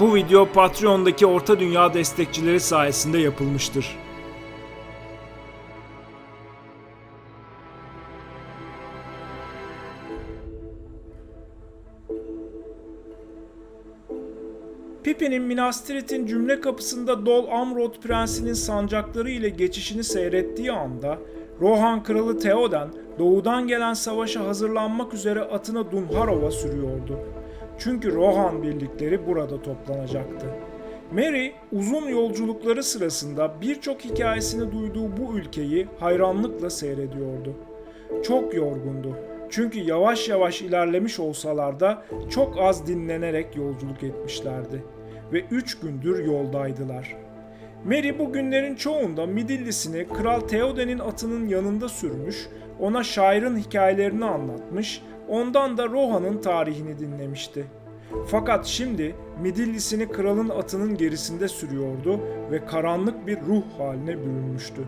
Bu video Patreon'daki Orta Dünya destekçileri sayesinde yapılmıştır. Pippin'in Minas Tirith'in cümle kapısında Dol Amroth prensinin sancakları ile geçişini seyrettiği anda Rohan kralı Theoden doğudan gelen savaşa hazırlanmak üzere atını Dunharov'a sürüyordu. Çünkü Rohan birlikleri burada toplanacaktı. Mary uzun yolculukları sırasında birçok hikayesini duyduğu bu ülkeyi hayranlıkla seyrediyordu. Çok yorgundu. Çünkü yavaş yavaş ilerlemiş olsalar da çok az dinlenerek yolculuk etmişlerdi ve üç gündür yoldaydılar. Mary bu günlerin çoğunda Midillisini Kral Theoden'in atının yanında sürmüş, ona şairin hikayelerini anlatmış, ondan da Rohan'ın tarihini dinlemişti. Fakat şimdi Midillisini kralın atının gerisinde sürüyordu ve karanlık bir ruh haline bürünmüştü.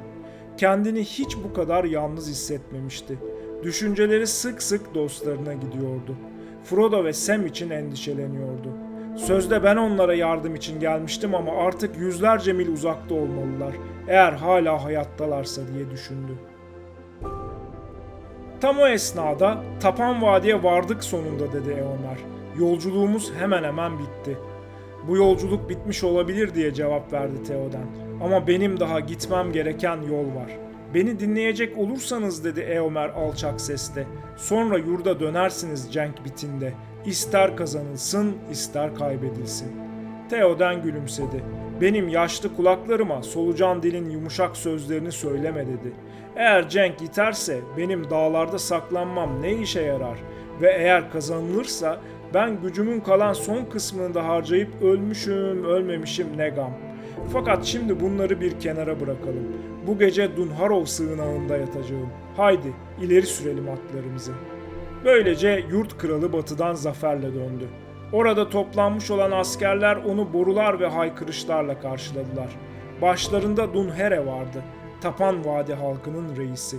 Kendini hiç bu kadar yalnız hissetmemişti. Düşünceleri sık sık dostlarına gidiyordu. Frodo ve Sam için endişeleniyordu. Sözde ben onlara yardım için gelmiştim ama artık yüzlerce mil uzakta olmalılar. Eğer hala hayattalarsa diye düşündü. Tam o esnada Tapan Vadi'ye vardık sonunda dedi Eomer. Yolculuğumuz hemen hemen bitti. Bu yolculuk bitmiş olabilir diye cevap verdi Theoden. Ama benim daha gitmem gereken yol var. Beni dinleyecek olursanız dedi Eomer alçak sesle. Sonra yurda dönersiniz cenk bitinde. İster kazanılsın, ister kaybedilsin. Theoden gülümsedi. Benim yaşlı kulaklarıma solucan dilin yumuşak sözlerini söyleme dedi. Eğer cenk yiterse benim dağlarda saklanmam ne işe yarar ve eğer kazanılırsa ben gücümün kalan son kısmını da harcayıp ölmüşüm ölmemişim ne gam. Fakat şimdi bunları bir kenara bırakalım. Bu gece Dunharov sığınağında yatacağım. Haydi ileri sürelim atlarımızı. Böylece yurt kralı batıdan zaferle döndü. Orada toplanmış olan askerler onu borular ve haykırışlarla karşıladılar. Başlarında Dunhere vardı. Tapan Vadi halkının reisi.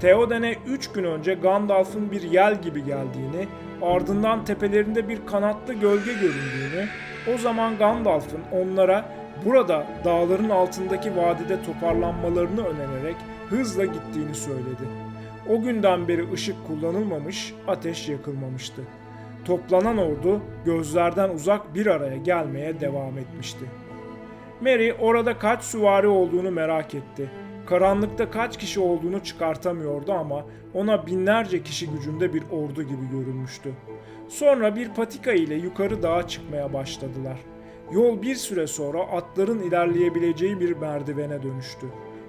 Theoden'e üç gün önce Gandalf'ın bir yel gibi geldiğini, ardından tepelerinde bir kanatlı gölge göründüğünü, o zaman Gandalf'ın onlara burada dağların altındaki vadide toparlanmalarını önererek hızla gittiğini söyledi. O günden beri ışık kullanılmamış, ateş yakılmamıştı. Toplanan ordu gözlerden uzak bir araya gelmeye devam etmişti. Mary orada kaç süvari olduğunu merak etti. Karanlıkta kaç kişi olduğunu çıkartamıyordu ama ona binlerce kişi gücünde bir ordu gibi görünmüştü. Sonra bir patika ile yukarı dağa çıkmaya başladılar. Yol bir süre sonra atların ilerleyebileceği bir merdivene dönüştü.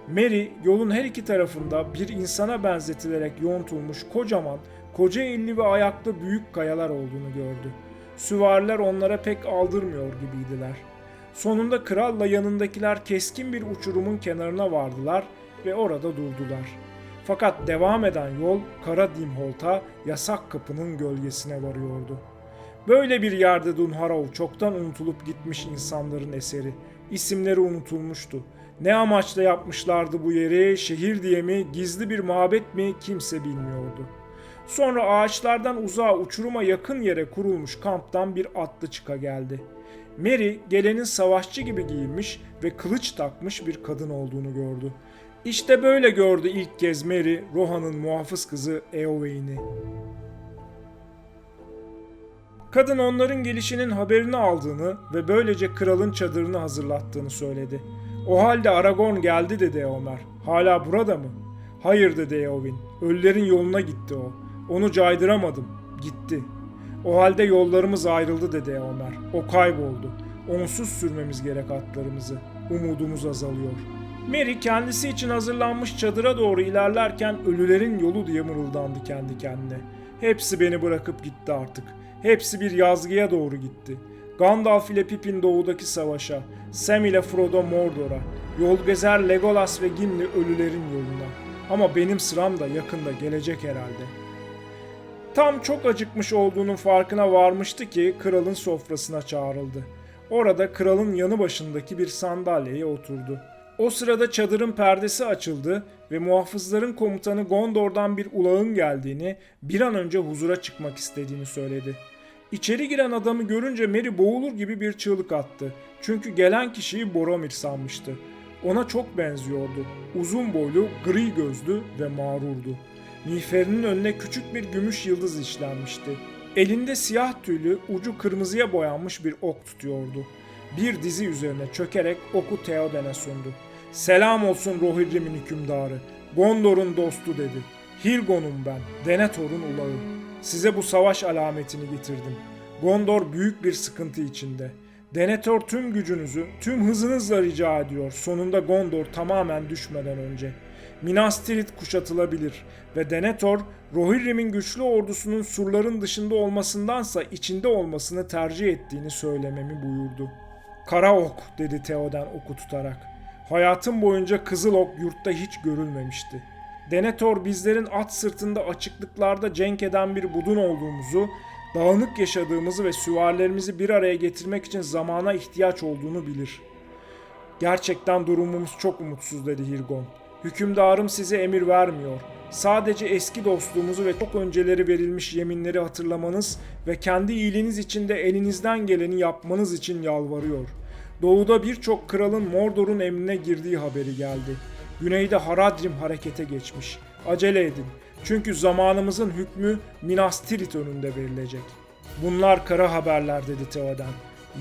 Mary yolun her iki tarafında bir insana benzetilerek yontulmuş kocaman, koca elli ve ayaklı büyük kayalar olduğunu gördü. Süvariler onlara pek aldırmıyor gibiydiler. Sonunda kralla yanındakiler keskin bir uçurumun kenarına vardılar ve orada durdular. Fakat devam eden yol Kara Dimholt'a yasak kapının gölgesine varıyordu. Böyle bir yerde Dunharov çoktan unutulup gitmiş insanların eseri. İsimleri unutulmuştu. Ne amaçla yapmışlardı bu yeri, şehir diye mi, gizli bir mabet mi kimse bilmiyordu. Sonra ağaçlardan uzağa uçuruma yakın yere kurulmuş kamptan bir atlı çıka geldi. Mary gelenin savaşçı gibi giyinmiş ve kılıç takmış bir kadın olduğunu gördü. İşte böyle gördü ilk kez Mary, Rohan'ın muhafız kızı Eowyn'i. Kadın onların gelişinin haberini aldığını ve böylece kralın çadırını hazırlattığını söyledi. O halde Aragorn geldi dedi Eomer. Hala burada mı? Hayır dedi Eowyn. Ölülerin yoluna gitti o. Onu caydıramadım. Gitti. O halde yollarımız ayrıldı dedi Eomer. O kayboldu. Onsuz sürmemiz gerek atlarımızı. Umudumuz azalıyor. Mary kendisi için hazırlanmış çadıra doğru ilerlerken ölülerin yolu diye mırıldandı kendi kendine. Hepsi beni bırakıp gitti artık. Hepsi bir yazgıya doğru gitti. Gandalf ile Pippin doğudaki savaşa, Sam ile Frodo Mordor'a, yol gezer Legolas ve Gimli ölülerin yoluna. Ama benim sıram da yakında gelecek herhalde. Tam çok acıkmış olduğunun farkına varmıştı ki kralın sofrasına çağrıldı. Orada kralın yanı başındaki bir sandalyeye oturdu. O sırada çadırın perdesi açıldı ve muhafızların komutanı Gondor'dan bir ulağın geldiğini, bir an önce huzura çıkmak istediğini söyledi. İçeri giren adamı görünce Mary boğulur gibi bir çığlık attı. Çünkü gelen kişiyi Boromir sanmıştı. Ona çok benziyordu. Uzun boylu, gri gözlü ve mağrurdu. Miğferinin önüne küçük bir gümüş yıldız işlenmişti. Elinde siyah tüylü, ucu kırmızıya boyanmış bir ok tutuyordu. Bir dizi üzerine çökerek oku Theoden'e sundu. Selam olsun Rohirrim'in hükümdarı. Gondor'un dostu dedi. Hilgon'um ben, Denethor'un ulağı. Size bu savaş alametini getirdim. Gondor büyük bir sıkıntı içinde. Denethor tüm gücünüzü, tüm hızınızla rica ediyor. Sonunda Gondor tamamen düşmeden önce. Minas Tirith kuşatılabilir ve Denethor, Rohirrim'in güçlü ordusunun surların dışında olmasındansa içinde olmasını tercih ettiğini söylememi buyurdu. Kara ok dedi Theoden oku tutarak. Hayatım boyunca kızıl ok yurtta hiç görülmemişti. Denethor bizlerin at sırtında açıklıklarda cenk eden bir budun olduğumuzu, dağınık yaşadığımızı ve süvarilerimizi bir araya getirmek için zamana ihtiyaç olduğunu bilir. Gerçekten durumumuz çok umutsuz dedi Hirgon. Hükümdarım size emir vermiyor. Sadece eski dostluğumuzu ve çok önceleri verilmiş yeminleri hatırlamanız ve kendi iyiliğiniz için de elinizden geleni yapmanız için yalvarıyor. Doğuda birçok kralın Mordor'un emrine girdiği haberi geldi. Güneyde Haradrim harekete geçmiş. Acele edin. Çünkü zamanımızın hükmü Minas Tirith önünde verilecek. Bunlar kara haberler dedi Theoden.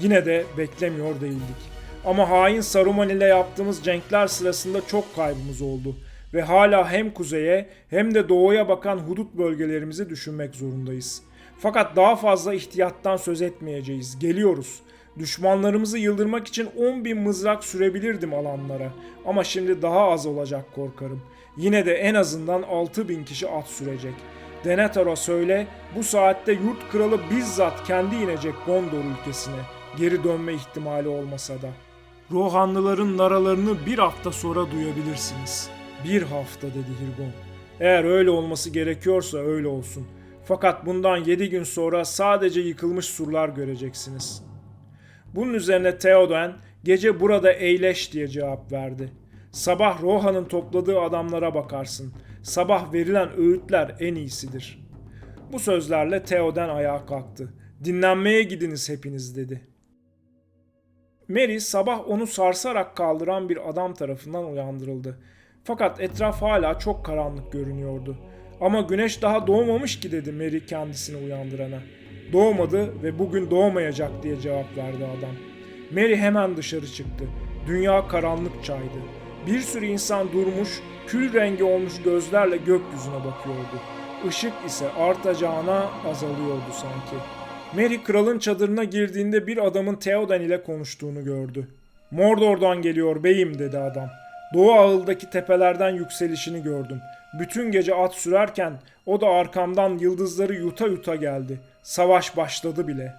Yine de beklemiyor değildik. Ama hain Saruman ile yaptığımız cenkler sırasında çok kaybımız oldu ve hala hem kuzeye hem de doğuya bakan hudut bölgelerimizi düşünmek zorundayız. Fakat daha fazla ihtiyattan söz etmeyeceğiz. Geliyoruz. Düşmanlarımızı yıldırmak için 10 bin mızrak sürebilirdim alanlara. Ama şimdi daha az olacak korkarım. Yine de en azından 6 bin kişi at sürecek. Denethor'a söyle bu saatte yurt kralı bizzat kendi inecek Gondor ülkesine. Geri dönme ihtimali olmasa da. Rohanlıların naralarını bir hafta sonra duyabilirsiniz. Bir hafta dedi Hirgon. Eğer öyle olması gerekiyorsa öyle olsun. Fakat bundan yedi gün sonra sadece yıkılmış surlar göreceksiniz. Bunun üzerine Theoden gece burada eğleş diye cevap verdi. Sabah Rohan'ın topladığı adamlara bakarsın. Sabah verilen öğütler en iyisidir. Bu sözlerle Theoden ayağa kalktı. Dinlenmeye gidiniz hepiniz dedi. Mary sabah onu sarsarak kaldıran bir adam tarafından uyandırıldı. Fakat etraf hala çok karanlık görünüyordu. Ama güneş daha doğmamış ki dedi Mary kendisini uyandırana. Doğmadı ve bugün doğmayacak diye cevap verdi adam. Mary hemen dışarı çıktı. Dünya karanlık çaydı. Bir sürü insan durmuş, kül rengi olmuş gözlerle gökyüzüne bakıyordu. Işık ise artacağına azalıyordu sanki. Mary kralın çadırına girdiğinde bir adamın Theoden ile konuştuğunu gördü. Mordor'dan geliyor beyim dedi adam. Doğu ağıldaki tepelerden yükselişini gördüm. Bütün gece at sürerken o da arkamdan yıldızları yuta yuta geldi. Savaş başladı bile.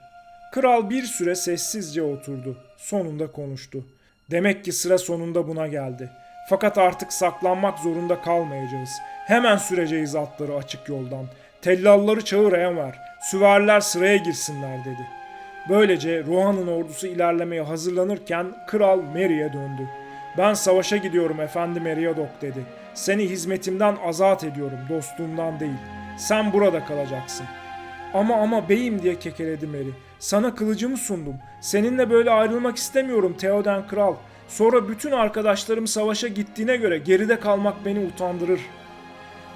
Kral bir süre sessizce oturdu. Sonunda konuştu. Demek ki sıra sonunda buna geldi. Fakat artık saklanmak zorunda kalmayacağız. Hemen süreceğiz atları açık yoldan. Tellalları çağır Enver. Süvariler sıraya girsinler dedi. Böylece Rohan'ın ordusu ilerlemeye hazırlanırken kral Merry'e döndü. Ben savaşa gidiyorum efendi Meriadoc dedi. Seni hizmetimden azat ediyorum dostluğumdan değil. Sen burada kalacaksın. Ama ama beyim diye kekeledi Mary. Sana kılıcımı sundum. Seninle böyle ayrılmak istemiyorum Theoden kral. Sonra bütün arkadaşlarım savaşa gittiğine göre geride kalmak beni utandırır.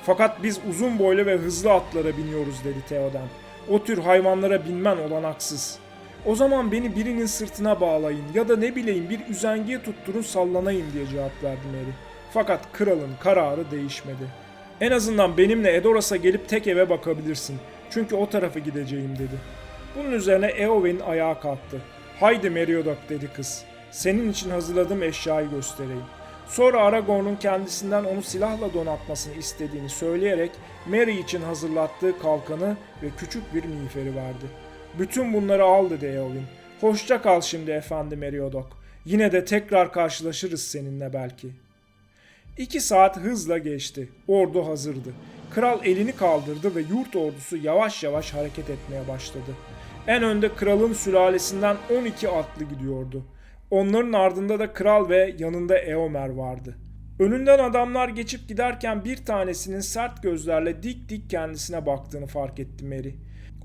Fakat biz uzun boylu ve hızlı atlara biniyoruz dedi Theoden. O tür hayvanlara binmen olanaksız. O zaman beni birinin sırtına bağlayın ya da ne bileyim bir üzengiye tutturun sallanayım diye cevap verdi Mary. Fakat kralın kararı değişmedi. En azından benimle Edoras'a gelip tek eve bakabilirsin. Çünkü o tarafa gideceğim dedi. Bunun üzerine Eowyn ayağa kalktı. Haydi Meriadoc dedi kız. Senin için hazırladığım eşyayı göstereyim. Sonra Aragorn'un kendisinden onu silahla donatmasını istediğini söyleyerek Merry için hazırlattığı kalkanı ve küçük bir miğferi verdi. Bütün bunları al dedi Eowyn. Hoşça kal şimdi efendi Meriadoc. Yine de tekrar karşılaşırız seninle belki. İki saat hızla geçti. Ordu hazırdı. Kral elini kaldırdı ve yurt ordusu yavaş yavaş hareket etmeye başladı. En önde kralın sülalesinden 12 atlı gidiyordu. Onların ardında da kral ve yanında Eomer vardı. Önünden adamlar geçip giderken bir tanesinin sert gözlerle dik dik kendisine baktığını fark etti Mary.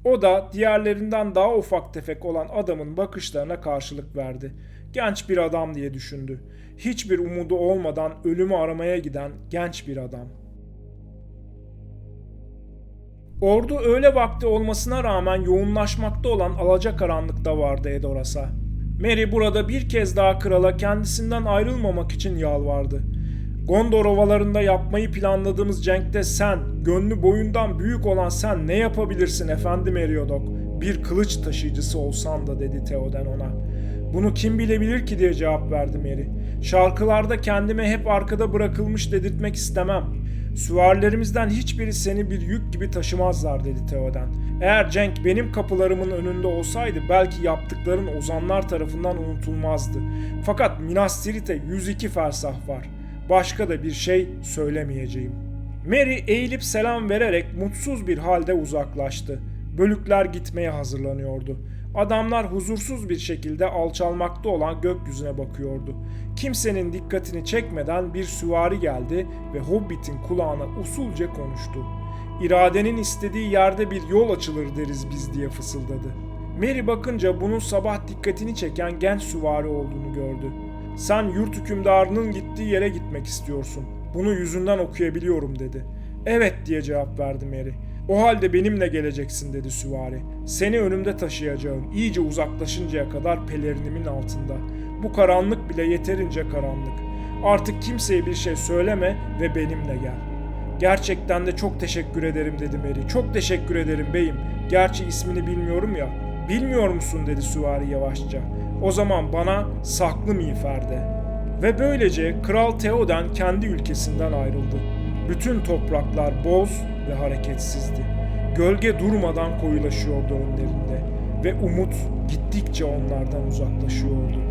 O da diğerlerinden daha ufak tefek olan adamın bakışlarına karşılık verdi. Genç bir adam diye düşündü. Hiçbir umudu olmadan ölümü aramaya giden genç bir adam. Ordu öğle vakti olmasına rağmen yoğunlaşmakta olan alacakaranlıkta vardı Edoras'a. Mary burada bir kez daha krala kendisinden ayrılmamak için yalvardı. Gondor ovalarında yapmayı planladığımız cenkte sen, gönlü boyundan büyük olan sen ne yapabilirsin efendim Eriodok? Bir kılıç taşıyıcısı olsan da dedi Theoden ona. Bunu kim bilebilir ki diye cevap verdi Mary. Şarkılarda kendime hep arkada bırakılmış dedirtmek istemem. Süvarilerimizden hiçbiri seni bir yük gibi taşımazlar dedi Theoden. Eğer Cenk benim kapılarımın önünde olsaydı belki yaptıkların ozanlar tarafından unutulmazdı. Fakat Minas Tirith'e 102 fersah var. Başka da bir şey söylemeyeceğim. Mary eğilip selam vererek mutsuz bir halde uzaklaştı. Bölükler gitmeye hazırlanıyordu. Adamlar huzursuz bir şekilde alçalmakta olan gökyüzüne bakıyordu. Kimsenin dikkatini çekmeden bir süvari geldi ve Hobbit'in kulağına usulca konuştu. İradenin istediği yerde bir yol açılır deriz biz diye fısıldadı. Mary bakınca bunun sabah dikkatini çeken genç süvari olduğunu gördü. Sen yurt hükümdarının gittiği yere gitmek istiyorsun. Bunu yüzünden okuyabiliyorum dedi. Evet diye cevap verdi Mary. O halde benimle geleceksin dedi süvari. Seni önümde taşıyacağım. İyice uzaklaşıncaya kadar pelerinimin altında. Bu karanlık bile yeterince karanlık. Artık kimseye bir şey söyleme ve benimle gel. Gerçekten de çok teşekkür ederim dedi Mary. Çok teşekkür ederim beyim. Gerçi ismini bilmiyorum ya. Bilmiyor musun dedi süvari yavaşça. O zaman bana saklı miğfer de. Ve böylece Kral Theoden kendi ülkesinden ayrıldı. Bütün topraklar boz ve hareketsizdi. Gölge durmadan koyulaşıyordu önlerinde ve umut gittikçe onlardan uzaklaşıyordu.